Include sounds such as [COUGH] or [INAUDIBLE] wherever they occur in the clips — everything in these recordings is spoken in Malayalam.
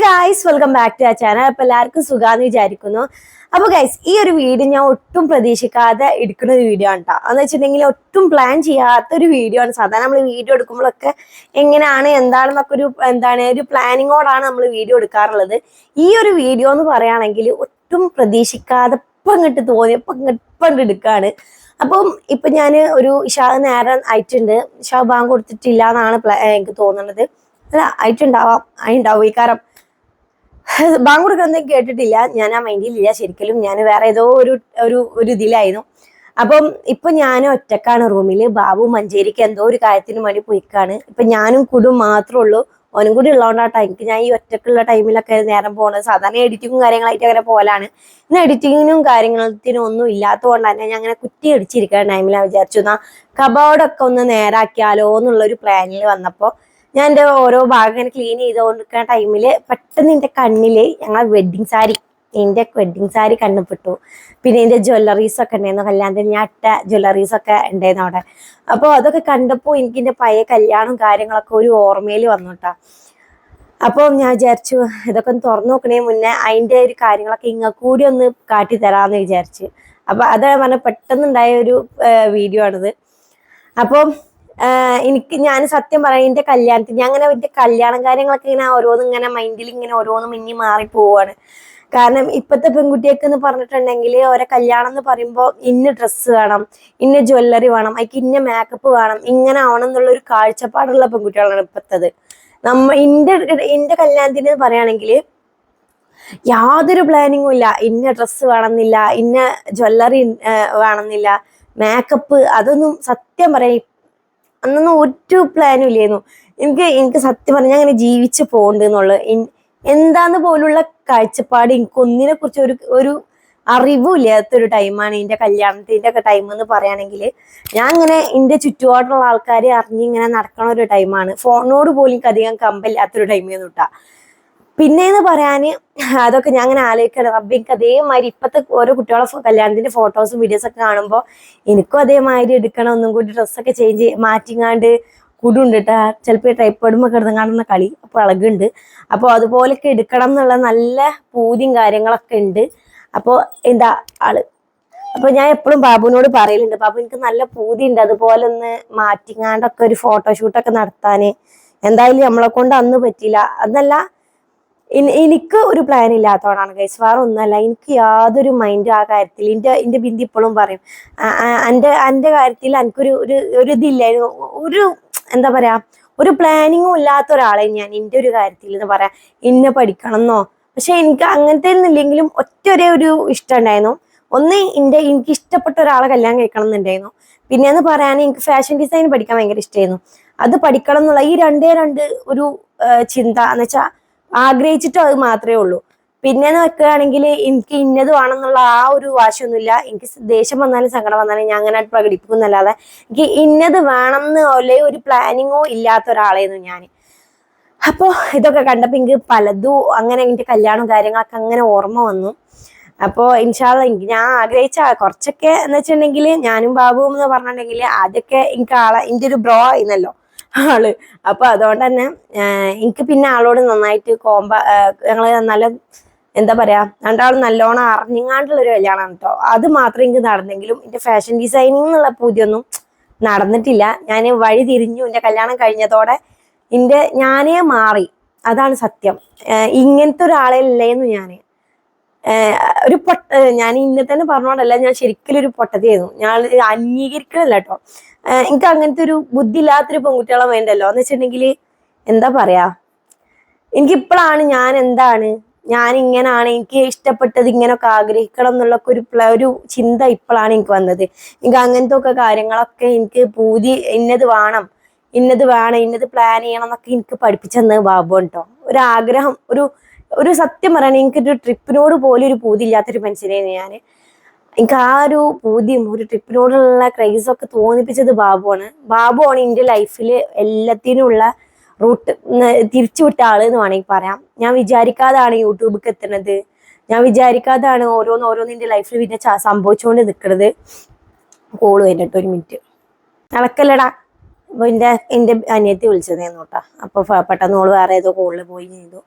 ഗൈസ് വെൽക്കം ബാക്ക് ടു ആ ചാനൽ അപ്പൊ എല്ലാവർക്കും സുഖാന്ന് വിചാരിക്കുന്നു. അപ്പൊ ഗൈസ് ഈ ഒരു വീഡിയോ ഞാൻ ഒട്ടും പ്രതീക്ഷിക്കാതെ എടുക്കുന്ന ഒരു വീഡിയോ ആണ് കേട്ടോ എന്ന് വെച്ചിട്ടുണ്ടെങ്കിൽ ഒട്ടും പ്ലാൻ ചെയ്യാത്ത ഒരു വീഡിയോ ആണ്. സാധാരണ നമ്മൾ വീഡിയോ എടുക്കുമ്പോഴൊക്കെ എങ്ങനെയാണ് എന്താണെന്നൊക്കെ ഒരു എന്താണ് ഒരു പ്ലാനിങ്ങോടാണ് നമ്മൾ വീഡിയോ എടുക്കാറുള്ളത്. ഈ ഒരു വീഡിയോ എന്ന് പറയുകയാണെങ്കിൽ ഒട്ടും പ്രതീക്ഷിക്കാതെ ഇപ്പം ഇങ്ങോട്ട് തോന്നി ഇപ്പം ഇങ്ങോട്ട് എടുക്കാണ്. അപ്പം ഇപ്പൊ ഞാൻ ഒരു ഇഷാ നേരം ആയിട്ടുണ്ട്. ഇഷാ ബാങ്ക് കൊടുത്തിട്ടില്ല എന്നാണ് എനിക്ക് തോന്നുന്നത്. അല്ല ആയിട്ടുണ്ടാവാം ആയിട്ടുണ്ടാവും ഈ കാരണം [LAUGHS] ബാങ്ക് കൊടുക്കുന്നത് കേട്ടിട്ടില്ല. ഞാൻ ആ മൈൻഡിലില്ല ശരിക്കലും ഞാൻ വേറെ ഏതോ ഒരു ഒരു ഒരു ഇതിലായിരുന്നു. അപ്പം ഇപ്പൊ ഞാൻ ഒറ്റക്കാണ് റൂമിൽ ബാബു മഞ്ചേരിക്ക് എന്തോ ഒരു കാര്യത്തിന് വേണ്ടി പോയിക്കാണ്. ഇപ്പൊ ഞാനും കുടും മാത്രമേ ഉള്ളൂ. ഓനും കൂടി ഉള്ളതുകൊണ്ടാട്ടോ എനിക്ക് ഞാൻ ഈ ഒറ്റക്കുള്ള ടൈമിലൊക്കെ നേരം പോണത്. സാധാരണ എഡിറ്റിങ്ങും കാര്യങ്ങളായിട്ട് അങ്ങനെ പോലാണ്. ഇന്ന് എഡിറ്റിങ്ങിനും കാര്യങ്ങളത്തിനും ഒന്നും ഇല്ലാത്തതുകൊണ്ട് തന്നെ ഞാൻ അങ്ങനെ കുറ്റി അടിച്ചിരിക്കുന്ന ടൈമിലാണ് വിചാരിച്ചു. എന്നാ കബോർഡൊക്കെ ഒന്ന് നേരാക്കിയാലോ എന്നുള്ളൊരു പ്ലാനിൽ വന്നപ്പോൾ ഞാൻ എന്റെ ഓരോ ഭാഗം ഇങ്ങനെ ക്ലീൻ ചെയ്തുകൊണ്ടിരിക്കുന്ന ടൈമിൽ പെട്ടെന്ന് എന്റെ കണ്ണിൽ ഞങ്ങളെ വെഡ്ഡിങ് സാരി എന്റെ വെഡ്ഡിങ് സാരി കണ്ണുപെട്ടു പിന്നെ എന്റെ ജ്വല്ലറീസൊക്കെ ഉണ്ടായിരുന്നു. കല്യാണത്തിന് ഞാൻ ജ്വല്ലറീസ് ഒക്കെ ഉണ്ടായിരുന്നു അവിടെ. അപ്പോൾ അതൊക്കെ കണ്ടപ്പോൾ എനിക്ക് എന്റെ പഴയ കല്യാണവും കാര്യങ്ങളൊക്കെ ഒരു ഓർമ്മയിൽ വന്നു കേട്ടോ അപ്പോൾ ഞാൻ വിചാരിച്ചു ഇതൊക്കെ ഒന്ന് തുറന്നു നോക്കണേ മുന്നേ അതിന്റെ ഒരു കാര്യങ്ങളൊക്കെ ഇങ്ങ കൂടി ഒന്ന് കാട്ടി തരാമെന്ന് വിചാരിച്ചു. അപ്പോൾ അതാണ് പറഞ്ഞ പെട്ടെന്നുണ്ടായ ഒരു വീഡിയോ ആണിത്. അപ്പം ആഹ് എനിക്ക് ഞാൻ സത്യം പറയാം എന്റെ കല്യാണത്തിന് ഞാൻ അങ്ങനെ എന്റെ കല്യാണം കാര്യങ്ങളൊക്കെ ഇങ്ങനെ ഓരോന്നും ഇങ്ങനെ മൈൻഡിൽ ഇങ്ങനെ ഓരോന്നും മിന്നി മാറി പോവാണ്. കാരണം ഇപ്പോഴത്തെ പെൺകുട്ടിയൊക്കെ എന്ന് പറഞ്ഞിട്ടുണ്ടെങ്കിൽ ഓരോ കല്യാണം എന്ന് പറയുമ്പോൾ ഇന്ന ഡ്രസ്സ് വേണം ഇന്ന ജ്വല്ലറി വേണം അതിക്ക് ഇന്ന മേക്കപ്പ് വേണം ഇങ്ങനെ ആവണം എന്നുള്ള ഒരു കാഴ്ചപ്പാടുള്ള പെൺകുട്ടികളാണ് ഇപ്പോഴത്തത് നമ്മ എന്റെ എന്റെ കല്യാണത്തിന് പറയുകയാണെങ്കിൽ യാതൊരു പ്ലാനിങ്ങും ഇല്ല. ഇന്ന ഡ്രസ്സ് വേണമെന്നില്ല ഇന്ന ജ്വല്ലറി വേണമെന്നില്ല മേക്കപ്പ് അതൊന്നും സത്യം പറയാം അന്നൊന്നും ഒരു പ്ലാനും ഇല്ലായിരുന്നു. എനിക്ക് എനിക്ക് സത്യം പറഞ്ഞാൽ അങ്ങനെ ജീവിച്ച് പോകണ്ട് എന്നുള്ളത് എന്താന്ന് പോലുള്ള കാഴ്ചപ്പാട് എനിക്ക് ഒന്നിനെ കുറിച്ച് ഒരു ഒരു അറിവും ഇല്ലാത്തൊരു ടൈമാണ് എന്റെ കല്യാണത്തിന്റെ ഒക്കെ ടൈം എന്ന് പറയുകയാണെങ്കിൽ ഞാൻ ഇങ്ങനെ എന്റെ ചുറ്റുപാടുള്ള ആൾക്കാരെ അറിഞ്ഞിങ്ങനെ നടക്കണ ഒരു ടൈമാണ് ഫോണിനോട് പോലും എനിക്ക് അധികം കമ്പില്ലാത്തൊരു ടൈമേന്ന് കിട്ടാ പിന്നെന്ന് പറയാന് അതൊക്കെ ഞാൻ അങ്ങനെ ആലോചിക്കണം. അപ്പം എനിക്ക് അതേമാതിരി ഇപ്പത്തെ ഓരോ കുട്ടികളെ കല്യാണത്തിന്റെ ഫോട്ടോസും വീഡിയോസ് ഒക്കെ കാണുമ്പോൾ എനിക്കും അതേമാതിരി എടുക്കണം. ഒന്നും കൂടി ഡ്രസ്സൊക്കെ ചേഞ്ച് മാറ്റിങ്ങാണ്ട് കുടുണ്ട് കേട്ടാ ചിലപ്പോൾ ട്രൈപ്പോഡും ഒക്കെ കാണുന്ന കളി അപ്പോൾ അളകുണ്ട് അപ്പോൾ അതുപോലൊക്കെ എടുക്കണം എന്നുള്ള നല്ല പൂതിയും കാര്യങ്ങളൊക്കെ ഉണ്ട്. അപ്പോൾ എന്താ ആൾ അപ്പൊ ഞാൻ എപ്പോഴും ബാബുവിനോട് പറയലുണ്ട്. ബാബു എനിക്ക് നല്ല പൂതി ഉണ്ട്. അതുപോലെ ഒന്ന് മാറ്റിങ്ങാണ്ടൊക്കെ ഒരു ഫോട്ടോഷൂട്ടൊക്കെ നടത്താന്. എന്തായാലും നമ്മളെ കൊണ്ട് അന്ന് പറ്റില്ല. അതല്ല എനിക്ക് ഒരു പ്ലാൻ ഇല്ലാത്തവണാണ് ഗൈസ് വേറെ ഒന്നല്ല എനിക്ക് യാതൊരു മൈൻഡ് ആ കാര്യത്തിൽ എന്റെ എന്റെ ബിന്ദി ഇപ്പോഴും പറയും. എന്റെ എന്റെ കാര്യത്തിൽ എനിക്കൊരു ഒരു ഒരു ഇതില്ലായിരുന്നു. ഒരു എന്താ പറയാ ഒരു പ്ലാനിങ്ങും ഇല്ലാത്ത ഒരാളെ ഞാൻ എന്റെ ഒരു കാര്യത്തിൽ എന്ന് പറയാം. ഇന്ന പഠിക്കണം എന്നോ പക്ഷെ എനിക്ക് അങ്ങനത്തെ ഇല്ലെങ്കിലും ഒറ്റ ഒരേ ഒരു ഇഷ്ടം ഉണ്ടായിരുന്നു. ഒന്ന് എന്റെ എനിക്ക് ഇഷ്ടപ്പെട്ട ഒരാളെ കല്യാണം കഴിക്കണം എന്നുണ്ടായിരുന്നു. പിന്നെന്ന് പറയാൻ എനിക്ക് ഫാഷൻ ഡിസൈൻ പഠിക്കാൻ ഭയങ്കര ഇഷ്ടമായിരുന്നു അത് പഠിക്കണം എന്നുള്ള ഈ രണ്ടേ രണ്ട് ഒരു ചിന്ത എന്ന് വെച്ചാൽ ആഗ്രഹിച്ചിട്ടും അത് മാത്രമേ ഉള്ളൂ. പിന്നെന്ന് വെക്കുകയാണെങ്കിൽ എനിക്ക് ഇന്നത് വേണമെന്നുള്ള ആ ഒരു വാശിയൊന്നുമില്ല. എനിക്ക് ദേഷ്യം വന്നാലും സങ്കടം വന്നാലും ഞാൻ അങ്ങനെ പ്രകടിപ്പിക്കുന്നല്ലാതെ എനിക്ക് ഇന്നത് വേണം എന്ന് അല്ലെ ഒരു പ്ലാനിങ്ങോ ഇല്ലാത്ത ഒരാളായിരുന്നു ഞാൻ അപ്പോൾ ഇതൊക്കെ കണ്ടപ്പോൾ എനിക്ക് പലതും അങ്ങനെ എന്റെ കല്യാണവും കാര്യങ്ങളൊക്കെ അങ്ങനെ ഓർമ്മ വന്നു. അപ്പോൾ ഇൻഷാല്ല ഞാൻ ആഗ്രഹിച്ച കുറച്ചൊക്കെ എന്ന് വെച്ചിട്ടുണ്ടെങ്കിൽ ഞാനും ബാബുവും എന്ന് പറഞ്ഞിട്ടുണ്ടെങ്കിൽ ആദ്യമൊക്കെ എനിക്ക് ആളെ എന്റെ ഒരു ബ്രോ ആയിരുന്നല്ലോ. ആൾ. അപ്പൊ അതുകൊണ്ട് തന്നെ എനിക്ക് പിന്നെ ആളോട് നന്നായിട്ട് കോമ്പ ഞങ്ങൾ നല്ല എന്താ പറയാ രണ്ടാളും നല്ലോണം അറിഞ്ഞങ്ങാണ്ടുള്ള ഒരു കല്യാണമാണ് കേട്ടോ അത് മാത്രമേ എനിക്ക് നടന്നെങ്കിലും എന്റെ ഫാഷൻ ഡിസൈനിങ് എന്നുള്ള പൂതിയൊന്നും നടന്നിട്ടില്ല. ഞാൻ വഴി തിരിഞ്ഞു എന്റെ കല്യാണം കഴിഞ്ഞതോടെ എന്റെ ഞാനേ മാറി. അതാണ് സത്യം. ഇങ്ങനത്തെ ഇങ്ങനത്തെ ഒരാളല്ലേന്ന് ഞാൻ ഒരു പൊട്ട ഞാൻ ഇന്നെ തന്നെ പറഞ്ഞോണ്ടല്ല ഞാൻ ശരിക്കും ഒരു പൊട്ടത്തിയായിരുന്നു. ഞാൻ അംഗീകരിക്കണല്ല കേട്ടോ എനിക്ക് അങ്ങനത്തെ ഒരു ബുദ്ധി ഇല്ലാത്തൊരു പെൺകുട്ടികളെ വേണ്ടല്ലോ. എന്ന് വെച്ചിട്ടുണ്ടെങ്കിൽ എന്താ പറയാ? എനിക്കിപ്പോഴാണ് ഞാൻ എന്താണ് ഞാൻ ഇങ്ങനാണ് എനിക്ക് ഇഷ്ടപ്പെട്ടത് ഇങ്ങനൊക്കെ ആഗ്രഹിക്കണം എന്നുള്ള ഒരു ഒരു ചിന്ത ഇപ്പോഴാണ് എനിക്ക് വന്നത്. എനിക്ക് അങ്ങനത്തെ ഒക്കെ കാര്യങ്ങളൊക്കെ എനിക്ക് പൂതി ഇന്നത് വേണം ഇന്നത് വേണം ഇന്നത് പ്ലാൻ ചെയ്യണം എന്നൊക്കെ എനിക്ക് പഠിപ്പിച്ചെന്ന് ബാബു കേട്ടോ. ഒരു ആഗ്രഹം ഒരു ഒരു സത്യം പറയണേ എനിക്കൊരു ട്രിപ്പിനോട് പോലും ഒരു പൂതി ഇല്ലാത്തൊരു മനുഷ്യനെയാണ് ഞാൻ എനിക്ക് ആ ഒരു പൂതിയും ഒരു ട്രിപ്പിനോടുള്ള ക്രൈസ് ഒക്കെ തോന്നിപ്പിച്ചത് ബാബുവാണ്. ബാബുവാണ് എന്റെ ലൈഫിൽ എല്ലാത്തിനുമുള്ള റൂട്ട് തിരിച്ചുവിട്ട ആൾ എന്ന് വേണമെങ്കിൽ പറയാം. ഞാൻ വിചാരിക്കാതാണ് യൂട്യൂബിലേക്ക് എത്തുന്നത്. ഞാൻ വിചാരിക്കാതാണ് ഓരോന്ന് ഓരോന്ന് എന്റെ ലൈഫിൽ പിന്നെ സംഭവിച്ചുകൊണ്ട് നിൽക്കുന്നത് കോൾ കഴിഞ്ഞിട്ട് ഒരു മിനിറ്റ് നടക്കല്ലടാ. അപ്പൊ എന്റെ എന്റെ അനിയത്തി വിളിച്ചതേന്നോട്ടാ അപ്പോൾ പെട്ടെന്ന് ഓൾ വേറെ ഏതോ കോളിൽ പോയി ചെയ്തു.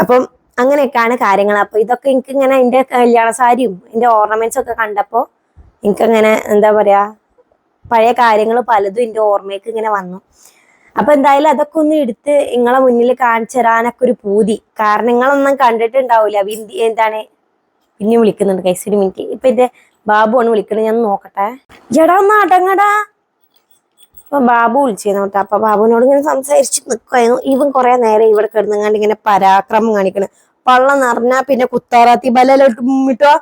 അപ്പം അങ്ങനെയൊക്കെയാണ് കാര്യങ്ങൾ. അപ്പൊ ഇതൊക്കെ എനിക്ക് ഇങ്ങനെ എന്റെ കല്യാണ സാരിയും എന്റെ ഓർണമെന്റ്സ് ഒക്കെ കണ്ടപ്പോൾ എനിക്കങ്ങനെ എന്താ പറയാ പഴയ കാര്യങ്ങൾ പലതും എന്റെ ഓർമ്മയ്ക്ക് ഇങ്ങനെ വന്നു. അപ്പൊ എന്തായാലും അതൊക്കെ ഒന്ന് എടുത്ത് നിങ്ങളെ മുന്നിൽ കാണിച്ചു തരാനൊക്കെ ഒരു പൂതി. കാരണം നിങ്ങളൊന്നും കണ്ടിട്ടുണ്ടാവില്ല വിന്തി എന്താണ്? പിന്നെ വിളിക്കുന്നുണ്ട് കൈസ് ഒരു മിനിറ്റ് ഇപ്പൊ എന്റെ ബാബുവാണ് വിളിക്കുന്നത് ഞാൻ നോക്കട്ടെ. ജടാ ഒന്ന് അടങ്ങടാ. അപ്പൊ ബാബു വിളിച്ചിരുന്നു കേട്ടോ. അപ്പൊ ബാബുവിനോട് ഇങ്ങനെ സംസാരിച്ച് നിൽക്കുമായിരുന്നു ഇവൻ കുറെ നേരം ഇവിടെ കിടന്നുങ്ങാണ്ട് ഇങ്ങനെ പരാക്രമം കാണിക്കണ്. പള്ളം നിറഞ്ഞാ പിന്നെ കുത്താറാത്തി ബലോട്ട് മിട്ടോ?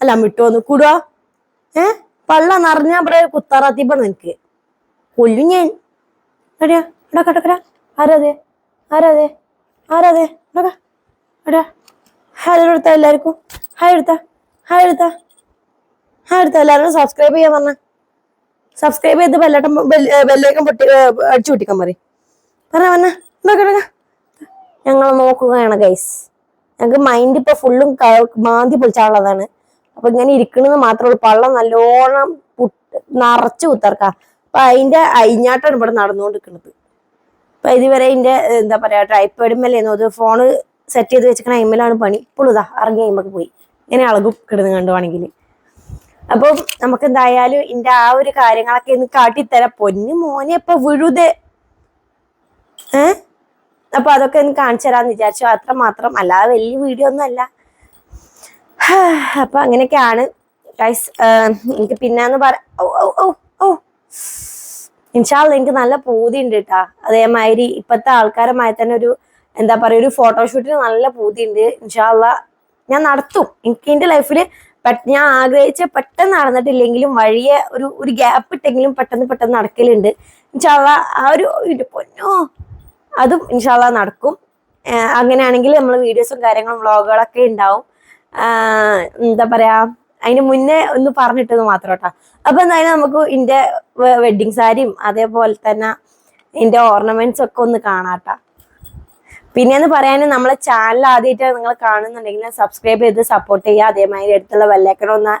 അല്ല മിട്ടോന്ന് കൂടുക ഏ? പള്ളം നിറഞ്ഞാ ഇവിടെ കുത്താറാത്തി പണം നിനക്ക്. കൊല്ലും ഞാൻ. എടിയാ എടാ കടക്കടാ ആരാതെ ആരാതെ ആരാതെ എടാ എടാ. ഹായ് എടുത്ത എല്ലാവർക്കും. ഹായ് എടുത്ത. ഹായ് എടുത്ത. ഹായ് എടുത്ത. എല്ലാവരും സബ്സ്ക്രൈബ് ചെയ്യാൻ പറഞ്ഞ. സബ്സ്ക്രൈബ് ചെയ്ത് ബെല്ലട്ടം ബെല്ലേക്കം പൊട്ടി അടിച്ചു പൊട്ടിക്കാൻ പറയും. പറഞ്ഞ പറഞ്ഞ. ഞങ്ങൾ നോക്കുകയാണ് ഗൈസ്. ഞങ്ങൾക്ക് മൈൻഡ് ഇപ്പൊ ഫുള്ളും മാന്തി പൊളിച്ചാളുള്ളതാണ് അപ്പൊ ഇങ്ങനെ ഇരിക്കണെന്ന് മാത്രമേ ഉള്ളൂ. പള്ളം നല്ലോണം നിറച്ച് കുത്തർക്ക. അപ്പൊ അതിന്റെ അയിഞ്ഞാട്ടാണ് ഇവിടെ നടന്നുകൊണ്ടിരിക്കുന്നത് അപ്പൊ ഇതുവരെ ഇതിന്റെ എന്താ പറയാ ട്രൈപ്പേഡുമല്ലേന്നു അത് ഫോണ് സെറ്റ് ചെയ്ത് വെച്ചിരിക്കണ അയിമലാണ് പണി. ഇപ്പോഴും ഇതാ ഇറങ്ങി അയിമക്ക് പോയി. ഇങ്ങനെ അളകും കിടന്ന് കണ്ടുവാണെങ്കിൽ അപ്പം നമുക്ക് എന്തായാലും ഇന്റെ ആ ഒരു കാര്യങ്ങളൊക്കെ ഇന്ന് കാട്ടിത്തരാം. പൊന്നു മോനെ ഇപ്പൊ വിഴുതേ. ഏ? അപ്പൊ അതൊക്കെ ഒന്ന് കാണിച്ചു തരാന്ന് വിചാരിച്ചു. അത്ര മാത്രം. അല്ലാതെ വലിയ വീഡിയോ ഒന്നും അല്ല. [SIGHS] അപ്പൊ അങ്ങനെയൊക്കെയാണ്. ഗൈസ് എനിക്ക് പിന്നെന്ന് പറ ഓ എനിക്ക് നല്ല പൂതി ഉണ്ട് കേട്ടാ അതേമാതിരി ഇപ്പത്തെ ആൾക്കാരുമായി തന്നെ ഒരു എന്താ പറയാ ഒരു ഫോട്ടോഷൂട്ടിന് നല്ല പൂതി ഉണ്ട് ഇൻഷാല്ല ഞാൻ നടത്തും. എനിക്ക് എന്റെ ലൈഫിൽ ഞാൻ ആഗ്രഹിച്ച പെട്ടെന്ന് നടന്നിട്ടില്ലെങ്കിലും വഴിയെ ഒരു ഒരു ഗ്യാപ്പ് ഇട്ടെങ്കിലും പെട്ടെന്ന് പെട്ടെന്ന് നടക്കലുണ്ട്. ഇൻഷാല്ല ആ ഒരു പൊന്നോ? അതും ഇൻഷാല്ല നടക്കും. അങ്ങനെയാണെങ്കിൽ നമ്മൾ വീഡിയോസും കാര്യങ്ങളും വ്ളോഗുകളൊക്കെ ഉണ്ടാവും എന്താ പറയാ അതിന് മുന്നേ ഒന്ന് പറഞ്ഞിട്ടത് മാത്രം കേട്ടോ അപ്പൊ എന്തായാലും നമുക്ക് ഇന്റെ വെഡിങ് സാരിയും അതേപോലെ തന്നെ ഇന്റെ ഓർണമെന്റ്സ് ഒക്കെ ഒന്ന് കാണാട്ടോ. പിന്നെന്ന് പറയാനും നമ്മളെ ചാനൽ ആദ്യമായിട്ട് നിങ്ങൾ കാണുന്നുണ്ടെങ്കിൽ സബ്സ്ക്രൈബ് ചെയ്ത് സപ്പോർട്ട് ചെയ്യുക അതേമാതിരി അടുത്തുള്ള വെല്ലേക്കണം ഒന്ന്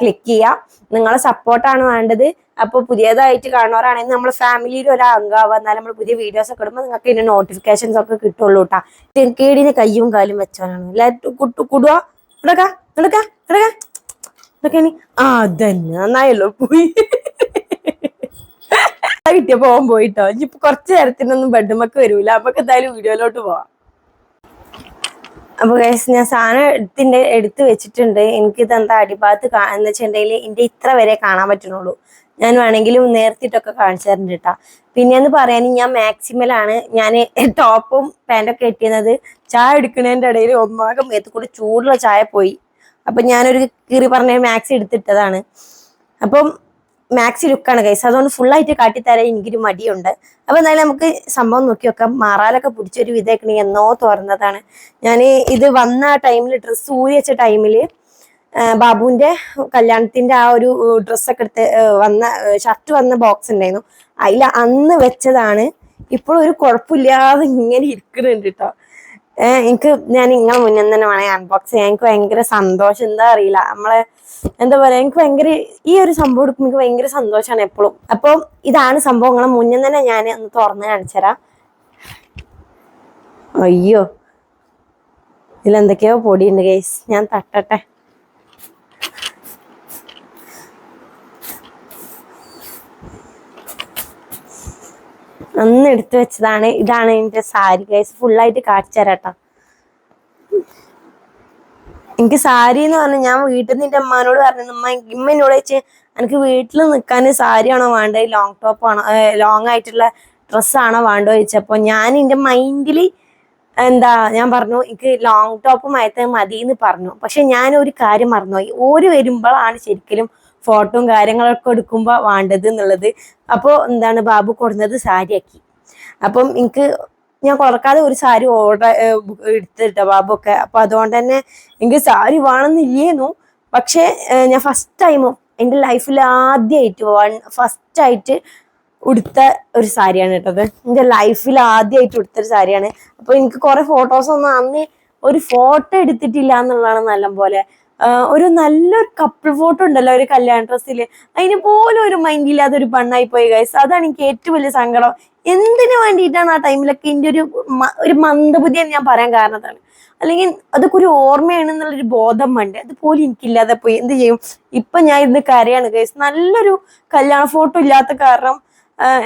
ക്ലിക്ക് ചെയ്യുക നിങ്ങളെ സപ്പോർട്ടാണ് വേണ്ടത്. അപ്പോൾ പുതിയതായിട്ട് കാണുന്നവരാണെങ്കിൽ നമ്മൾ ഫാമിലിയിൽ ഒരു അംഗമാവുക. എന്നാൽ നമ്മൾ പുതിയ വീഡിയോസ് ഒക്കെ ഇടുമ്പോൾ നിങ്ങൾക്ക് ഇതിന്റെ നോട്ടിഫിക്കേഷൻസ് ഒക്കെ കിട്ടുള്ളൂ കേട്ടാ കേടിന് കയ്യും കാലും വെച്ചവനാണ്. എല്ലാവരും കുട്ടു കുടുവാ. ഇടക്ക ആ അതന്നെ. നന്നായല്ലോ പോയി. കിട്ടിയ പോകാൻ പോയിട്ടോ. ഇനിയിപ്പോ കുറച്ച് നേരത്തിനൊന്നും ബെഡ്മക്ക് വരൂല. അപ്പൊക്കെ എന്തായാലും വീഡിയോയിലോട്ട് പോവാം. അപ്പൊ ഗൈസ് ഞാൻ സാധനം എടുത്തിന്റെ എടുത്ത് വെച്ചിട്ടുണ്ട്. എനിക്ക് ഇതെന്താ അടിഭാഗത്ത് എന്താ വെച്ചിട്ടുണ്ടെങ്കിൽ എന്റെ ഇത്ര വരെ കാണാൻ പറ്റുന്നുള്ളൂ. ഞാൻ വേണമെങ്കിലും നേർത്തിട്ടൊക്കെ കാണിച്ചു തരുന്നുണ്ട് കേട്ടാ പിന്നെന്ന് പറയാൻ ഞാൻ മാക്സിമലാണ് ഞാൻ ടോപ്പും പാന്റൊക്കെ ഇട്ടിരുന്നത് ചായ എടുക്കുന്നതിന്റെ ഇടയിൽ ഒന്നാകെ മേത്ത് കൂടി ചൂടുള്ള ചായ പോയി. അപ്പം ഞാനൊരു കീറി പറഞ്ഞ മാക്സി എടുത്തിട്ടതാണ്. അപ്പം മാക്സി ലുക്കാണ് കൈസ് അതുകൊണ്ട് ഫുള്ളായിട്ട് കാട്ടിത്തരാൻ എനിക്കൊരു മടിയുണ്ട്. അപ്പോൾ എന്തായാലും നമുക്ക് സംഭവം നോക്കി വെക്കാം മാറാലൊക്കെ പിടിച്ചൊരു വിധേക്കണി. എന്നോ തുറന്നതാണ് ഞാൻ ഇത് വന്ന ടൈമിൽ ഡ്രസ്സ് ഊരി വെച്ച ടൈമിൽ ബാബുവിന്റെ കല്യാണത്തിന്റെ ആ ഒരു ഡ്രസ്സൊക്കെ എടുത്ത് വന്ന ഷർട്ട് വന്ന ബോക്സ് ഉണ്ടായിരുന്നു. അതിൽ അന്ന് വെച്ചതാണ്. ഇപ്പോൾ ഒരു കുഴപ്പമില്ലാതെ ഇങ്ങനെ ഇരിക്കുന്നുണ്ട് കേട്ടോ എനിക്ക് ഞാൻ നിങ്ങളെ മുന്നിൽ തന്നെ വേണേ അൺബോക്സ് ചെയ്യാൻ എനിക്ക് ഭയങ്കര സന്തോഷം. എന്താ അറിയില്ല. നമ്മളെ എന്താ പറയാ എനിക്ക് ഭയങ്കര ഈ ഒരു സംഭവം എടുക്കുമ്പോൾ എനിക്ക് ഭയങ്കര സന്തോഷമാണ് എപ്പോഴും. അപ്പം ഇതാണ് സംഭവം. നിങ്ങളെ മുന്നിൽ തന്നെ ഞാൻ ഒന്ന് തുറന്ന് കാണിച്ചുതരാം അയ്യോ. ഇതിലെന്തൊക്കെയോ പൊടിയുണ്ട് ഗൈസ് ഞാൻ തട്ടട്ടെ. അന്ന് എടുത്തു വെച്ചതാണ്. ഇതാണ് എന്റെ സാരി. ഗൈസ് ഫുള്ളായിട്ട് കാണിച്ചു തരാട്ടോ എനിക്ക് സാരി എന്ന് പറഞ്ഞാൽ ഞാൻ വീട്ടിൽ നിന്ന് എന്റെ അമ്മാനോട് പറഞ്ഞു അമ്മ ഇമ്മ എന്നോട് വെച്ച് എനിക്ക് വീട്ടിൽ നിൽക്കാൻ സാരി ആണോ വേണ്ടത്? ലോങ് ടോപ്പ് ആണോ? ലോങ് ആയിട്ടുള്ള ഡ്രസ്സാണോ വേണ്ടോ ചോദിച്ചപ്പോ ഞാൻ എന്റെ മൈൻഡിൽ എന്താ ഞാൻ പറഞ്ഞു എനിക്ക് ലോങ് ടോപ്പ് മയത്ത് മതി എന്ന് പറഞ്ഞു. പക്ഷെ ഞാൻ ഒരു കാര്യം മറന്നുപോയി. ഓര് വരുമ്പോഴാണ് ശരിക്കും ഫോട്ടോയും കാര്യങ്ങളൊക്കെ എടുക്കുമ്പോൾ വേണ്ടത് എന്നുള്ളത്. അപ്പോൾ എന്താണ് ബാബു കൊടുന്നത് സാരിയാക്കി. അപ്പം എനിക്ക് ഞാൻ കുറക്കാതെ ഒരു സാരി ഓർഡർ എടുത്തിട്ടോ ബാബു ഒക്കെ അപ്പൊ അതുകൊണ്ട് തന്നെ എനിക്ക് സാരി വേണമെന്നില്ലേന്നു. പക്ഷെ ഞാൻ ഫസ്റ്റ് ടൈം എന്റെ ലൈഫിൽ ആദ്യമായിട്ട് വൺ ഫസ്റ്റ് ആയിട്ട് ഉടുത്ത ഒരു സാരിയാണ് കേട്ടത്. എന്റെ ലൈഫിൽ ആദ്യമായിട്ട് ഉടുത്ത ഒരു സാരിയാണ്. അപ്പൊ എനിക്ക് കുറേ ഫോട്ടോസ് ഒന്നും അന്ന് ഒരു ഫോട്ടോ എടുത്തിട്ടില്ല എന്നുള്ളതാണ് നല്ല പോലെ ഒരു നല്ലൊരു കപ്പിൾ ഫോട്ടോ ഉണ്ടല്ലോ ഒരു കല്യാണ ഡ്രസ്സിൽ അതിന് പോലും ഒരു മൈൻഡ് ഇല്ലാതെ ഒരു പെണ്ണായി പോയി ഗൈസ് അതാണ് എനിക്ക് ഏറ്റവും വലിയ സങ്കടം. എന്തിനു വേണ്ടിയിട്ടാണ് ആ ടൈമിലൊക്കെ എന്റെ ഒരു ഒരു മന്ദബുദ്ധി എന്ന് ഞാൻ പറയാൻ കാരണത്താണ്. അല്ലെങ്കിൽ അതൊക്കെ ഒരു ഓർമ്മയാണെന്നുള്ളൊരു ബോധം വേണ്ട? അതുപോലും എനിക്കില്ലാതെ പോയി. എന്ത് ചെയ്യും? ഇപ്പൊ ഞാൻ ഇരുന്ന് കരയാണ് ഗൈസ് നല്ലൊരു കല്യാണ ഫോട്ടോ ഇല്ലാത്ത കാരണം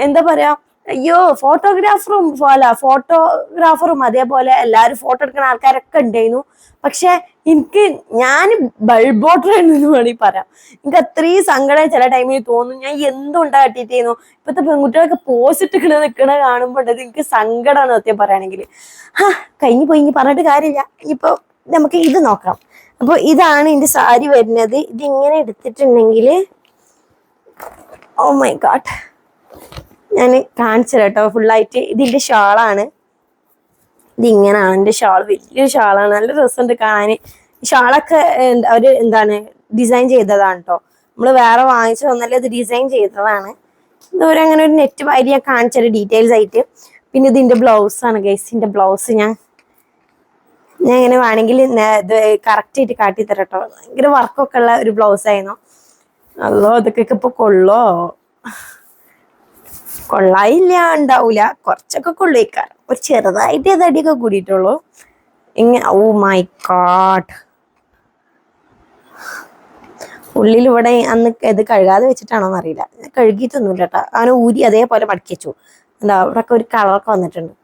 എന്താ പറയാ? അയ്യോ ഫോട്ടോഗ്രാഫറും അല്ല ഫോട്ടോഗ്രാഫറും അതേപോലെ എല്ലാവരും ഫോട്ടോ എടുക്കുന്ന ആൾക്കാരൊക്കെ ഉണ്ടായിരുന്നു പക്ഷെ എനിക്ക് ഞാൻ ബൾബോട്ടറായിരുന്നു എന്ന് വേണമെങ്കിൽ പറയാം. എനിക്ക് അത്രയും സങ്കടം ചില ടൈമിൽ തോന്നും ഞാൻ എന്തുണ്ടാ കട്ടിട്ടേന്നു ഇപ്പത്തെ പെൺകുട്ടികളൊക്കെ പോസിറ്റ് ഇട്ടിക്കണ നിൽക്കണ കാണുമ്പോൾ ഉണ്ടത് എനിക്ക് സങ്കടമാണ് സത്യം പറയുകയാണെങ്കിൽ ഹാ കഴിഞ്ഞു പോയി ഇനി പറഞ്ഞിട്ട് കാര്യമില്ല. ഇപ്പൊ നമുക്ക് ഇത് നോക്കാം. അപ്പൊ ഇതാണ് എന്റെ സാരി വരുന്നത്. ഇതിങ്ങനെ ഇങ്ങനെ എടുത്തിട്ടുണ്ടെങ്കിൽ ഓ മൈ ഗാഡ് ഞാൻ കാണിച്ചു കേട്ടോ ഫുള്ളായിട്ട് ഇതിന്റെ ഷാളാണ്. ഇതിങ്ങനാണ് എന്റെ ഷാൾ വലിയൊരു ഷാളാണ്. നല്ല രസമുണ്ട് കാണാൻ ഷാളൊക്കെ അവർ എന്താണ് ഡിസൈൻ ചെയ്തതാണ് കേട്ടോ നമ്മൾ വേറെ വാങ്ങിച്ചു തന്നല്ലേ ഇത് ഡിസൈൻ ചെയ്തതാണ്. ഇതുവരെ അങ്ങനെ ഒരു നെറ്റ് വാരി ഞാൻ കാണിച്ചത് ഡീറ്റെയിൽസ് ആയിട്ട്. പിന്നെ ഇതിന്റെ ബ്ലൗസ് ആണ് ഗൈസിന്റെ ബ്ലൗസ് ഞാൻ ഞാൻ ഇങ്ങനെ വേണമെങ്കിൽ ഇത് കറക്റ്റ് ആയിട്ട് കാട്ടി തരാം കേട്ടോ ഭയങ്കര വർക്കൊക്കെ ഉള്ള ഒരു ബ്ലൗസ് ആയിരുന്നു. അല്ലോ അതൊക്കെ ഇപ്പൊ കൊള്ളോ? കൊള്ളായില്ല ഉണ്ടാവൂല. കുറച്ചൊക്കെ കൊള്ളിക്കാറ് ഒരു ചെറുതായിട്ട് ഏതടിയൊക്കെ കൂടിയിട്ടുള്ളൂ. ഇങ്ങനെ ഓ മൈ ഗാഡ് ഉള്ളിൽ ഇവിടെ അന്ന് ഇത് കഴുകാതെ വെച്ചിട്ടാണോന്ന് അറിയില്ല. കഴുകിയിട്ടൊന്നുമില്ല കേട്ടോ അങ്ങനെ ഊരി അതേപോലെ മടക്കി വെച്ചു. എന്താ ഇവിടെയൊക്കെ ഒരു കളറൊക്കെ വന്നിട്ടുണ്ട്.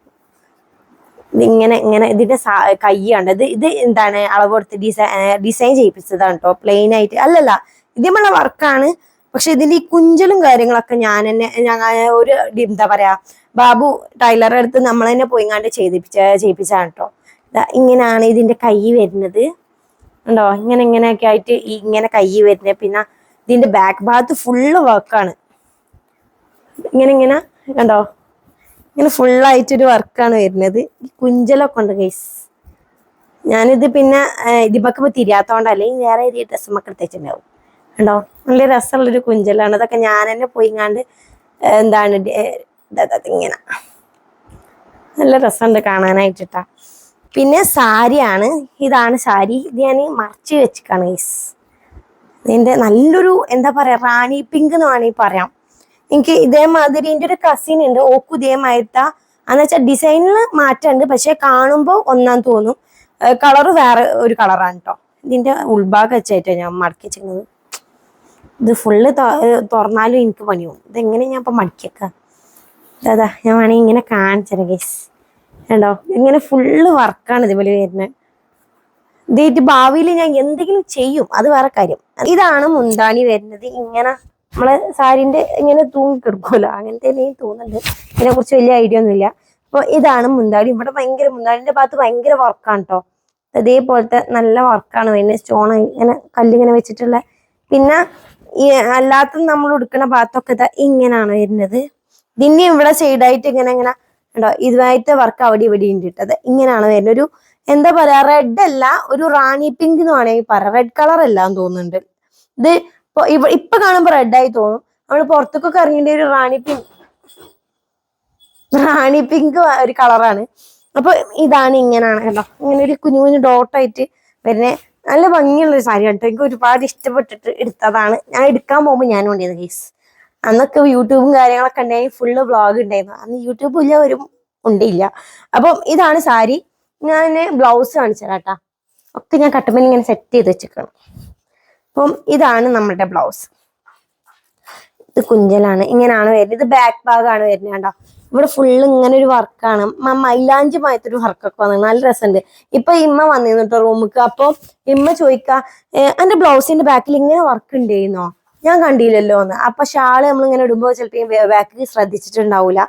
ഇതിങ്ങനെ ഇങ്ങനെ ഇതിന്റെ കൈയാണ്. ഇത് ഇത് എന്താണ് അളവ് കൊടുത്ത് ഡിസൈൻ ഡിസൈൻ ചെയ്യിപ്പിച്ചതാണ് കേട്ടോ പ്ലെയിൻ ആയിട്ട്. അല്ലല്ല ഇതേമുള്ള വർക്കാണ് പക്ഷെ ഇതിന്റെ ഈ കുഞ്ചലും കാര്യങ്ങളൊക്കെ ഞാൻ തന്നെ ഞങ്ങൾ ഒരു എന്താ പറയാ ബാബു ടൈലറെ അടുത്ത് നമ്മൾ തന്നെ പോയിങ്ങാണ്ട് ചെയ്തിപ്പിച്ച ചെയ്യിപ്പിച്ചാണ് കേട്ടോ ഇങ്ങനെയാണ് ഇതിന്റെ കൈ വരുന്നത്. ഉണ്ടോ ഇങ്ങനെ ഇങ്ങനെയൊക്കെ ആയിട്ട് ഈ ഇങ്ങനെ കൈ വരുന്നത്. പിന്നെ ഇതിന്റെ ബാക്ക് ഭാഗത്ത് ഫുള്ള് വർക്കാണ് ഇങ്ങനെ ഇങ്ങനെ കണ്ടോ? ഇങ്ങനെ ഫുള്ളായിട്ടൊരു വർക്കാണ് വരുന്നത്. ഈ കുഞ്ചലൊക്കെ ഉണ്ട് ഗൈസ് ഞാനിത് പിന്നെ ഇതിമൊക്കെ തിരിയാത്തോണ്ടല്ലേ വേറെ ഏത് മക്കൾ കണ്ടോ നല്ല രസമുള്ളൊരു കുഞ്ചലാണ്. അതൊക്കെ ഞാൻ തന്നെ പോയിങ്ങാണ്ട് എന്താണ് ഇങ്ങനെ. നല്ല രസമുണ്ട് കാണാനായിട്ടാ പിന്നെ സാരിയാണ്. ഇതാണ് സാരി. ഇത് ഞാൻ മറച്ച് വെച്ചിക്കാണ് ഗൈസ് ഇതിന്റെ നല്ലൊരു എന്താ പറയാ റാണി പിങ്ക് എന്ന് വേണമെങ്കിൽ പറയാം. എനിക്ക് ഇതേമാതിരി എന്റെ ഒരു കസിൻ ഉണ്ട്. ഓക്കു ഇതേമാതിരിത്ത. എന്ന് വെച്ചാൽ ഡിസൈനിൽ മാറ്റമുണ്ട്. പക്ഷെ കാണുമ്പോൾ ഒന്നാം തോന്നും. കളറ് വേറെ ഒരു കളറാണ് കേട്ടോ ഇതിന്റെ ഉൾഭാഗം വെച്ചായിട്ടാണ് ഞാൻ മടക്കി വെച്ചിരുന്നത് ഇത് ഫുള്ള് തുറന്നാലും എനിക്ക് പണിയും ഇതെങ്ങനെ ഞാൻ ഇപ്പം മടക്കിയേക്കാം അതാ ഞാൻ വേണമെങ്കിൽ ഇങ്ങനെ കാണിച്ചത് ഗേസ് കേട്ടോ ഇങ്ങനെ ഫുള്ള് വർക്കാണ് ഇതുപോലെ വരുന്നത്. ഇതായിട്ട് ഭാവിയിൽ ഞാൻ എന്തെങ്കിലും ചെയ്യും അത് വേറെ കാര്യം. ഇതാണ് മുന്താണി വരുന്നത്. ഇങ്ങനെ നമ്മളെ സാരിന്റെ ഇങ്ങനെ തൂങ്ങി കിടക്കുമല്ലോ അങ്ങനത്തെ എന്തെങ്കിലും തോന്നുന്നുണ്ട്. ഇതിനെ കുറിച്ച് വലിയ ഐഡിയ ഒന്നുമില്ല. അപ്പൊ ഇതാണ് മുന്താണി. ഇവിടെ ഭയങ്കര മുന്താണിന്റെ ഭാഗത്ത് ഭയങ്കര വർക്കാണ് കേട്ടോ അതേപോലത്തെ നല്ല വർക്കാണ് വരുന്നത്. സ്റ്റോൺ ഇങ്ങനെ കല്ലിങ്ങനെ വെച്ചിട്ടുള്ള പിന്നെ അല്ലാത്ത നമ്മൾ ഉടുക്കുന്ന ഭാഗത്തൊക്കെ ഇതാ ഇങ്ങനെയാണ് വരുന്നത്. ഇതിന്റെ ഇവിടെ സൈഡായിട്ട് ഇങ്ങനെ ഇങ്ങനെ ഉണ്ടോ ഇതുമായിട്ട് വർക്ക് അവിടെ ഇവിടെ ഉണ്ട് ഇട്ടത് ഇങ്ങനെയാണ് വരുന്നത്. ഒരു എന്താ പറയാ റെഡ് അല്ല ഒരു റാണി പിങ്ക് എന്ന് വേണമെങ്കിൽ പറയാം റെഡ് കളർ അല്ല എന്ന് തോന്നുന്നുണ്ട്. ഇത് ഇപ്പൊ red ആയി തോന്നും. നമ്മൾ പുറത്തൊക്കെ ഇറങ്ങിയ ഒരു റാണി പിങ്ക് റാണി പിങ്ക് ഒരു കളറാണ് അപ്പൊ ഇതാണ് ഇങ്ങനെയാണ് കേട്ടോ ഇങ്ങനെ ഒരു കുഞ്ഞു കുഞ്ഞു ഡോട്ടായിട്ട് വരുന്ന നല്ല ഭംഗിയുള്ള ഒരു സാരി കേട്ടോ. എനിക്ക് ഒരുപാട് ഇഷ്ടപ്പെട്ടിട്ട് എടുത്തതാണ്. ഞാൻ എടുക്കാൻ പോകുമ്പോൾ ഞാൻ കൊണ്ടുവന്നത് കേസ് അന്നൊക്കെ യൂട്യൂബും കാര്യങ്ങളൊക്കെ ഉണ്ടായി. ഫുള്ള് വ്ളോഗ് ഉണ്ടായിരുന്നു. അന്ന് യൂട്യൂബ് ഇല്ല ഒരു ഉണ്ടില്ല അപ്പം ഇതാണ് സാരി. ഞാൻ ബ്ലൗസ് കാണിച്ചു തരാം കേട്ടാ. ഒക്കെ ഞാൻ കട്ടുമ്പോൾ ഇങ്ങനെ സെറ്റ് ചെയ്ത് വെച്ചേക്കണം. അപ്പം ഇതാണ് നമ്മുടെ ബ്ലൗസ് ഇത് കുഞ്ചലാണ് ഇങ്ങനെയാണ് വരുന്നത്. ഇത് ബാക്ക് ഭാഗമാണ് വരുന്നത് കണ്ടോ ഇവിടെ ഫുള്ള് ഇങ്ങനെ ഒരു വർക്കാണ് മൈലാഞ്ചി മായത്തൊരു വർക്കൊക്കെ വന്നു നല്ല രസമുണ്ട്. ഇപ്പൊ ഇമ്മ വന്നിരുന്നു കേട്ടോ റൂമിക്ക് അപ്പൊ ഇമ്മ ചോദിക്ക എന്റെ ബ്ലൗസിന്റെ ബാക്കിൽ ഇങ്ങനെ വർക്ക് ഉണ്ടായിരുന്നോ ഞാൻ കണ്ടില്ലല്ലോ എന്ന്. അപ്പൊ ഷാൾ നമ്മൾ ഇങ്ങനെ ഇടുമ്പോൾ ചിലപ്പോൾ ബാക്കിൽ ശ്രദ്ധിച്ചിട്ടുണ്ടാവൂല.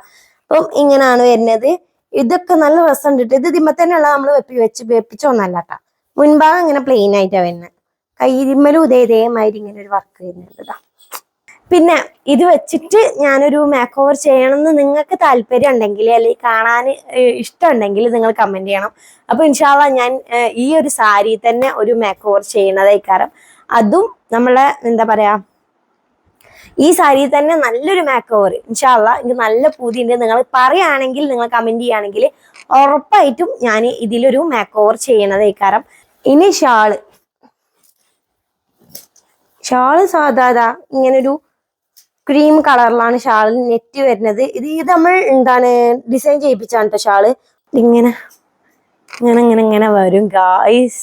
അപ്പം ഇങ്ങനെയാണ് വരുന്നത്. ഇതൊക്കെ നല്ല ട്ടോ. ഇത് ഇതിമ്മ തന്നെയുള്ള നമ്മൾ വെപ്പി വെച്ച് വെപ്പിച്ചൊന്നല്ല കേട്ടാ മുൻഭാഗം ഇങ്ങനെ പ്ലെയിൻ ആയിട്ടാ വരുന്നത് കൈരിമ്മലും ഇതേ ഇതേമാതിരി ഇങ്ങനെ ഒരു വർക്ക് വരുന്നുണ്ട് ട്ടോ. പിന്നെ ഇത് വെച്ചിട്ട് ഞാനൊരു മേക്ക് ഓവർ ചെയ്യണമെന്ന് നിങ്ങൾക്ക് താല്പര്യം ഉണ്ടെങ്കിൽ അല്ലെങ്കിൽ കാണാൻ ഇഷ്ടമുണ്ടെങ്കിൽ നിങ്ങൾ കമന്റ് ചെയ്യണം. അപ്പോൾ ഇൻഷാല്ല ഞാൻ ഈ ഒരു സാരി തന്നെ ഒരു മേക്ക് ഓവർ ചെയ്യുന്നതായിക്കാരം. അതും നമ്മളെ എന്താ പറയുക ഈ സാരി തന്നെ നല്ലൊരു മേക്ക് ഓവർ ഇൻഷാല്ല എനിക്ക് നല്ല പൂതിയുണ്ട്. നിങ്ങൾ പറയുകയാണെങ്കിൽ നിങ്ങൾ കമന്റ് ചെയ്യുകയാണെങ്കിൽ ഉറപ്പായിട്ടും ഞാൻ ഇതിലൊരു മേക്ക് ഓവർ ചെയ്യണതായിക്കാരം. ഇനി ഷാൾ. ഷാൾ സാധാരണ ഇങ്ങനൊരു ക്രീം കളറിലാണ് ഷാൾ നെറ്റ് വരുന്നത്. ഇത് ഇത് നമ്മൾ എന്താണ് ഡിസൈൻ ചെയ്യിപ്പിച്ചാണ് കേട്ടോ ഷാൾ ഇങ്ങനെ ഇങ്ങനെ ഇങ്ങനെ ഇങ്ങനെ വരും. ഗായ്സ്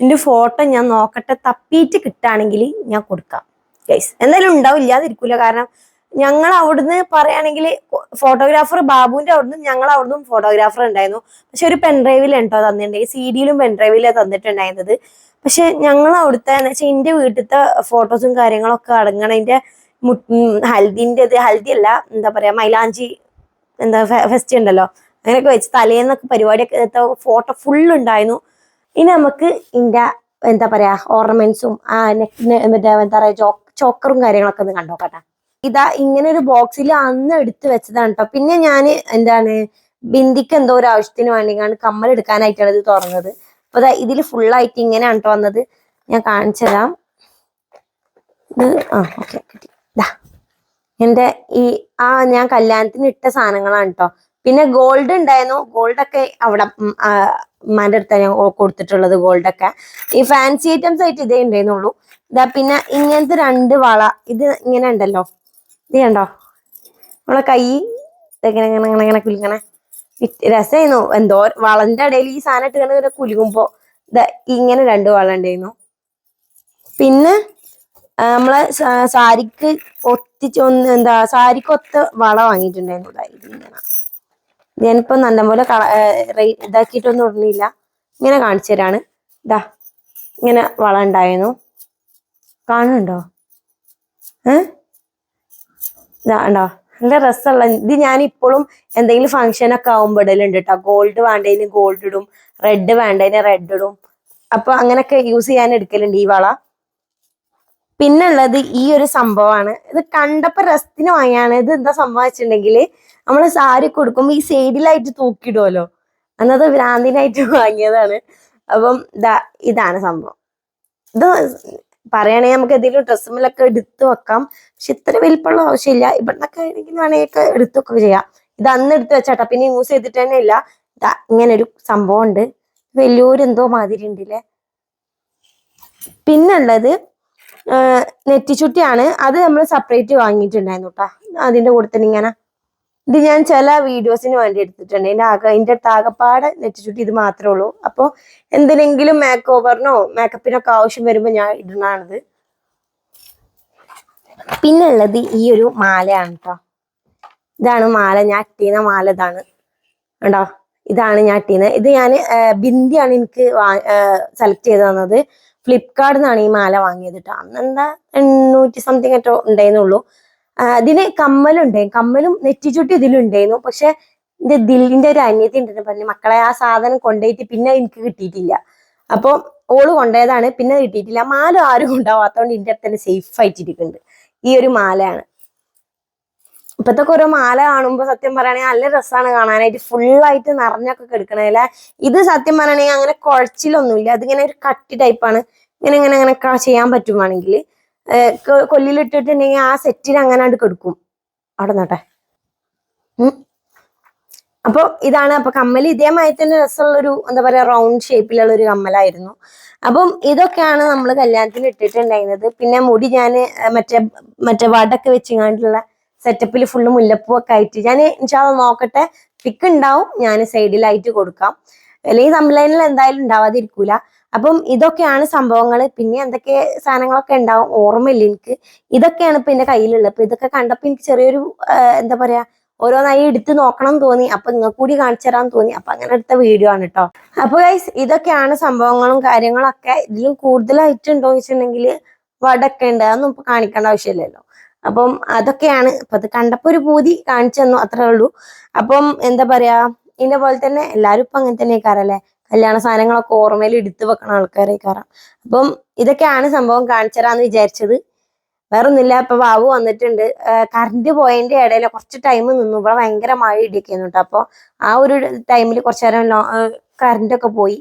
എന്റെ ഫോട്ടോ ഞാൻ നോക്കട്ടെ. തപ്പിയിട്ട് കിട്ടുകയാണെങ്കിൽ ഞാൻ കൊടുക്കാം. ഗൈസ് എന്തായാലും ഉണ്ടാവും. ഇല്ലാതിരിക്കൂല. കാരണം ഞങ്ങൾ അവിടുന്ന് പറയുകയാണെങ്കിൽ ഫോട്ടോഗ്രാഫർ ബാബുവിന്റെ അവിടുന്ന് ഞങ്ങൾ അവിടുന്ന് ഫോട്ടോഗ്രാഫർ ഉണ്ടായിരുന്നു. പക്ഷെ ഒരു പെൻഡ്രൈവിൽ ഉണ്ടോ തന്നിട്ടുണ്ടെങ്കിൽ സി ഡിയിലും പെൻഡ്രൈവിലാണ് തന്നിട്ടുണ്ടായിരുന്നത്. പക്ഷെ ഞങ്ങൾ അവിടുത്തെ എന്ന് വെച്ചാൽ എന്റെ വീട്ടിലത്തെ ഫോട്ടോസും കാര്യങ്ങളൊക്കെ അടങ്ങണതിന്റെ ഹൽദിന്റെ ഹൽദി അല്ല എന്താ പറയാ മൈലാഞ്ചി എന്താ ഫെസ്റ്റ് ഉണ്ടല്ലോ. അങ്ങനെയൊക്കെ വെച്ച് തലേന്നൊക്കെ പരിപാടിയൊക്കെ ഫോട്ടോ ഫുൾ ഉണ്ടായിരുന്നു. ഇനി നമുക്ക് ഇതിന്റെ എന്താ പറയാ ഓർണമെന്റ്സും ആ എന്താ പറയാ ചോക്കറും കാര്യങ്ങളൊക്കെ ഒന്ന് കണ്ടോക്കട്ടെ ഇതാ ഇങ്ങനെ ഒരു ബോക്സിൽ അന്ന് എടുത്ത് വെച്ചതാണ് കേട്ടോ പിന്നെ ഞാൻ എന്താണ് ബിന്ദിക്ക് എന്തോ ഒരു ആവശ്യത്തിന് വേണ്ടിയാണ് കമ്മൽ എടുക്കാനായിട്ടാണ് ഇത് തുറന്നത്. അപ്പൊ അതാ ഇതിൽ ഫുള്ളായിട്ട് ഇങ്ങനെയാണ് കേട്ടോ വന്നത്. ഞാൻ കാണിച്ചു തരാം ഇത് ആ ഓക്കെ കിട്ടി. എന്റെ ഈ ആ ഞാൻ കല്യാണത്തിന് ഇട്ട സാധനങ്ങളാണ് കേട്ടോ പിന്നെ ഗോൾഡ് ഉണ്ടായിരുന്നു. ഗോൾഡൊക്കെ അവിടെ ഉമ്മാന്റെ അടുത്താണ് ഞാൻ കൊടുത്തിട്ടുള്ളത് ഗോൾഡൊക്കെ ഈ ഫാൻസി ഐറ്റംസ് ആയിട്ട് ഇതേ ഉണ്ടായിരുന്നുള്ളൂ. ഇതാ പിന്നെ ഇങ്ങനത്തെ രണ്ട് വള ഇത് ഇങ്ങനെ ഉണ്ടല്ലോ. ഇത് കണ്ടോ? നമ്മളെ കൈ ഇങ്ങനെ ഇങ്ങനെ ഇങ്ങനെ കുലുങ്ങണേ. രസമായിരുന്നു എന്തോ വളന്റെ ഇടയിൽ ഈ സാധനം ഇട്ട് ഇങ്ങനെ കുലുങ്ങുമ്പോ ഇങ്ങനെ രണ്ട് വള ഉണ്ടായിരുന്നു. പിന്നെ നമ്മളെ സാരിക്ക് ഒത്തിച്ച് ഒന്ന് എന്താ സാരിക്ക് ഒത്ത വള വാങ്ങിയിട്ടുണ്ടായിരുന്നു ഞാനിപ്പോ ഏ, റേ- ഇതാക്കിയിട്ടൊന്നും ഇടുന്നില്ല. ഇങ്ങനെ കാണിച്ചു തരാണ്. ഇതാ ഇങ്ങനെ വള ഉണ്ടായിരുന്നു. കാണുന്നുണ്ടോ? ഏ? ഇതാ ഉണ്ടോ നല്ല രസമുള്ള ഇത് ഞാൻ ഇപ്പോഴും എന്തെങ്കിലും ഫംഗ്ഷൻ ഒക്കെ ആവുമ്പോൾ ഇടലുണ്ട് കേട്ടോ ഗോൾഡ് വേണ്ടതിന് ഗോൾഡ് ഇടും. റെഡ് വേണ്ടതിന് റെഡ് ഇടും. അപ്പൊ അങ്ങനെയൊക്കെ യൂസ് ചെയ്യാൻ എടുക്കലുണ്ട് ഈ വള. പിന്നെ ഉള്ളത് ഈ ഒരു സംഭവമാണ്. ഇത് കണ്ടപ്പോ രസത്തിന് വാങ്ങിയാണ് ഇത് എന്താ സംഭവം വെച്ചിട്ടുണ്ടെങ്കിൽ നമ്മൾ സാരി കൊടുക്കുമ്പോൾ ഈ സൈഡിലായിട്ട് തൂക്കിയിടുമല്ലോ അന്നത് ഭ്രാന്തിനായിട്ട് [LAUGHS] വാങ്ങിയതാണ്. അപ്പം ഇതാ ഇതാണ് സംഭവം. ഇത് പറയുകയാണെങ്കിൽ നമുക്ക് എന്തെങ്കിലും ഡ്രസ്സുമിലൊക്കെ എടുത്തു വെക്കാം. പക്ഷെ ഇത്ര വലിപ്പമുള്ള ആവശ്യമില്ല. ഇവിടുന്നൊക്കെ ആണെങ്കിൽ വേണമെങ്കിൽ വെക്കുക ചെയ്യാം. ഇത് അന്ന് എടുത്ത് വെച്ചാട്ടാ. പിന്നെ യൂസ് ചെയ്തിട്ട് തന്നെ ഇല്ല. ഇങ്ങനെ ഒരു സംഭവം ഉണ്ട് വലിയൊരു എന്തോ മാതിരി ഉണ്ടല്ലേ? പിന്നുള്ളത് നെറ്റിച്ചുട്ടിയാണ്. അത് നമ്മൾ സെപ്പറേറ്റ് വാങ്ങിയിട്ടുണ്ടായിരുന്നു കേട്ടോ അതിന്റെ കൂടെ തന്നെ ഇങ്ങനെ ഇത് ഞാൻ ചില വീഡിയോസിന് വേണ്ടി എടുത്തിട്ടുണ്ട്. എന്റെ ആകെ എന്റെ അടുത്ത് ആകെപ്പാടെ നെറ്റിച്ചുട്ടി ഇത് മാത്രമേ ഉള്ളൂ. അപ്പോൾ എന്തിനെങ്കിലും മേക്ക് ഓവറിനോ മേക്കപ്പിനൊക്കെ ആവശ്യം വരുമ്പോൾ ഞാൻ ഇടുന്നതാണിത്. പിന്നെ ഉള്ളത് ഈ ഒരു മാലയാണ് കേട്ടോ ഇതാണ് മാല. ഞാൻ ഇട്ടീന മാല ഇതാണ്. കണ്ടോ? ഇതാണ് ഞാൻ ഇട്ടീന ഇത് ഞാൻ ബിന്ദിയാണ് എനിക്ക് സെലക്ട് ചെയ്ത് തന്നത്. ഫ്ലിപ്കാർട്ടിൽ നിന്നാണ് ഈ മാല വാങ്ങിയത് കേട്ടോ അന്ന് എന്താ എണ്ണൂറ്റി സംതിങ് ഏറ്റോ ഉണ്ടായിരുന്നുള്ളൂ. ഇതിന് കമ്മലുണ്ടായി കമ്മലും നെറ്റിച്ചുട്ടി ഇതിലുണ്ടായിരുന്നു. പക്ഷെ എന്റെ ദില്ലിന്റെ ഒരു അന്യത്തി ഉണ്ടെന്ന് പറഞ്ഞു മക്കളെ ആ സാധനം കൊണ്ടുപോയിട്ട് പിന്നെ എനിക്ക് കിട്ടിയിട്ടില്ല. അപ്പോൾ ഓൾ കൊണ്ടുപോയതാണ്. പിന്നെ കിട്ടിയിട്ടില്ല. മാല ആരും കൊണ്ടുപോകാത്തതുകൊണ്ട് ഇതിന്റെ അടുത്ത് തന്നെ സേഫ് ആയിട്ടിരിക്കുന്നുണ്ട്. ഈ ഒരു മാലയാണ്. ഇപ്പത്തൊക്കെ ഓരോ മാല കാണുമ്പോൾ സത്യം പറയുകയാണെങ്കിൽ നല്ല രസമാണ് കാണാനായിട്ട്. ഫുള്ളായിട്ട് നിറഞ്ഞൊക്കെ കിടക്കണല്ലേ ഇത് സത്യം പറയുകയാണെങ്കിൽ അങ്ങനെ കുഴച്ചിലൊന്നുമില്ല. അതിങ്ങനെ ഒരു കട്ടി ടൈപ്പാണ് ഇങ്ങനെ ഇങ്ങനെ ക- ചെയ്യാൻ പറ്റുവാണെങ്കിൽ കൊല്ലിലിട്ടിട്ടുണ്ടെങ്കിൽ ആ സെറ്റിൽ അങ്ങനെ അങ്ങട് കെടുക്കും. അവിടെ നോട്ടെ അപ്പൊ ഇതാണ് അപ്പൊ കമ്മൽ ഇതേമായി തന്നെ രസമുള്ളൊരു എന്താ പറയാ റൗണ്ട് ഷേപ്പിലുള്ള ഒരു കമ്മലായിരുന്നു. അപ്പം ഇതൊക്കെയാണ് നമ്മൾ കല്യാണത്തിന് ഇട്ടിട്ടുണ്ടായിരുന്നത്. പിന്നെ മുടി ഞാൻ മറ്റേ മറ്റേ വടൊക്കെ വെച്ചിങ്ങാണ്ടുള്ള സെറ്റപ്പിൽ ഫുള്ള് മുല്ലപ്പൂ ഒക്കെ ആയിട്ട് ഞാൻ ഇൻഷാൽ നോക്കട്ടെ. പിക്ക് ഉണ്ടാവും ഞാൻ സൈഡിലായിട്ട് കൊടുക്കാം. അല്ലെങ്കിൽ തമ്മിലൈനിൽ എന്തായാലും ഉണ്ടാവാതിരിക്കൂല അപ്പം ഇതൊക്കെയാണ് സംഭവങ്ങൾ പിന്നെ എന്തൊക്കെ സാധനങ്ങളൊക്കെ ഉണ്ടാവും ഓർമ്മയില്ല എനിക്ക്? ഇതൊക്കെയാണ് ഇപ്പൊ എന്റെ കയ്യിലുള്ളത്. അപ്പൊ ഇതൊക്കെ കണ്ടപ്പോ എനിക്ക് ചെറിയൊരു എന്താ പറയാ ഓരോന്നായി എടുത്ത് നോക്കണം എന്ന് തോന്നി. അപ്പൊ നിങ്ങൾ കൂടി കാണിച്ചു തരാൻ തോന്നി. അപ്പൊ അങ്ങനെ എടുത്ത വീഡിയോ ആണ് കേട്ടോ അപ്പൊ ഗൈസ് ഇതൊക്കെയാണ് സംഭവങ്ങളും കാര്യങ്ങളൊക്കെ. ഇതിലും കൂടുതലായിട്ടുണ്ടോ വെച്ചിട്ടുണ്ടെങ്കിൽ വടക്കുണ്ട് അതൊന്നും ഇപ്പൊ കാണിക്കേണ്ട ആവശ്യമില്ലല്ലോ. അപ്പം അതൊക്കെയാണ്. അപ്പൊ അത് കണ്ടപ്പോ ഒരു പൂതി കാണിച്ചു തന്നു അത്രേ ഉള്ളൂ. അപ്പം എന്താ പറയാ ഇതിന്റെ പോലെ തന്നെ എല്ലാരും ഇപ്പൊ അങ്ങനെ തന്നെ കാറല്ലേ കല്യാണ സാധനങ്ങളൊക്കെ ഓർമ്മയിൽ എടുത്തു വെക്കണ ആൾക്കാരെ കാറാം അപ്പം ഇതൊക്കെയാണ് സംഭവം കാണിച്ചരാന്ന് വിചാരിച്ചത്. വേറൊന്നുമില്ല ഇപ്പൊ ബാബു വന്നിട്ടുണ്ട്. കറണ്ട് പോയതിന്റെ ഇടയിൽ കുറച്ച് ടൈം നിന്നു. ഇവിടെ ഭയങ്കര മഴ ഇടിക്കുന്നു കേട്ടോ. അപ്പൊ ആ ഒരു ടൈമിൽ കുറച്ചു നേരം കറണ്ട് ഒക്കെ പോയി.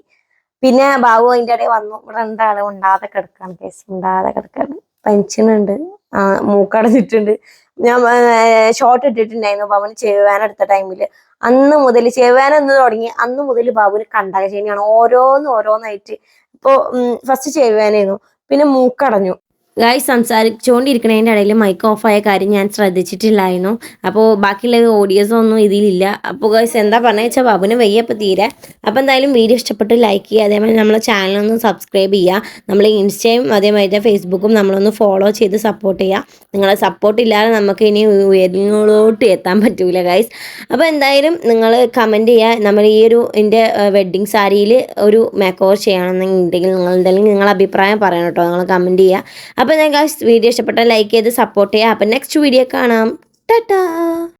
പിന്നെ ബാബു അതിന്റെ ഇടയിൽ വന്നു. ഇവിടെ രണ്ടാൾ ഉണ്ടാതെ കിടക്കാണ് കേസ്. ഉണ്ടാതെ കിടക്കാണ്. പെൻഷനുണ്ട് ആ മൂക്കടഞ്ഞിട്ടുണ്ട് ഞാൻ ഷോർട്ട് ഇട്ടിട്ടുണ്ടായിരുന്നു. പവന് ചെവാൻ എടുത്ത ടൈമിൽ അന്ന് മുതൽ ചെവാൻ എന്ന് തുടങ്ങി. അന്ന് മുതൽ ബാബുവിന് കണ്ടകശേനിയാണ് ഓരോന്ന് ഓരോന്നായിട്ട്. ഇപ്പോൾ ഫസ്റ്റ് ചെവാനായിരുന്നു. പിന്നെ മൂക്കടഞ്ഞു. ഗായ് സംസാരിച്ചുകൊണ്ടിരിക്കുന്നതിന്റെ ഇടയിൽ മൈക്ക് ഓഫായ കാര്യം ഞാൻ ശ്രദ്ധിച്ചിട്ടില്ലായിരുന്നു. അപ്പോൾ ബാക്കിയുള്ള ഓഡിയോസ് ഒന്നും ഇതിലില്ല. അപ്പോൾ ഗായ്സ് എന്താ പറഞ്ഞു വെച്ചാൽ ബാബുന് വയ്യപ്പോൾ തീരെ. അപ്പോൾ എന്തായാലും വീഡിയോ ഇഷ്ടപ്പെട്ട് ലൈക്ക് ചെയ്യുക. അതേമാതിരി നമ്മളെ ചാനലൊന്ന് സബ്സ്ക്രൈബ് ചെയ്യുക. നമ്മൾ ഇൻസ്റ്റയും അതേമാതിരി ഫേസ്ബുക്കും നമ്മളൊന്ന് ഫോളോ ചെയ്ത് സപ്പോർട്ട് ചെയ്യുക. നിങ്ങളെ സപ്പോർട്ട് ഇല്ലാതെ നമുക്ക് ഇനി ഉയരങ്ങളോട്ട് എത്താൻ പറ്റൂല ഗൈസ് അപ്പോൾ എന്തായാലും നിങ്ങൾ കമന്റ് ചെയ്യുക. നമ്മൾ ഈ ഒരു എന്റെ വെഡ്ഡിങ് സാരിയിൽ ഒരു മേക്ക് ഓവർ ചെയ്യണമെന്നുണ്ടെങ്കിൽ നിങ്ങൾ എന്തെങ്കിലും നിങ്ങളുടെ അഭിപ്രായം പറയണം കേട്ടോ. നിങ്ങൾ കമന്റ് ചെയ്യുക. അപ്പോൾ ഞാൻ വീഡിയോ ഇഷ്ടപ്പെട്ടാൽ ലൈക്ക് ചെയ്ത് സപ്പോർട്ട് ചെയ്യുക അപ്പം നെക്സ്റ്റ് വീഡിയോ കാണാം. ടാറ്റാ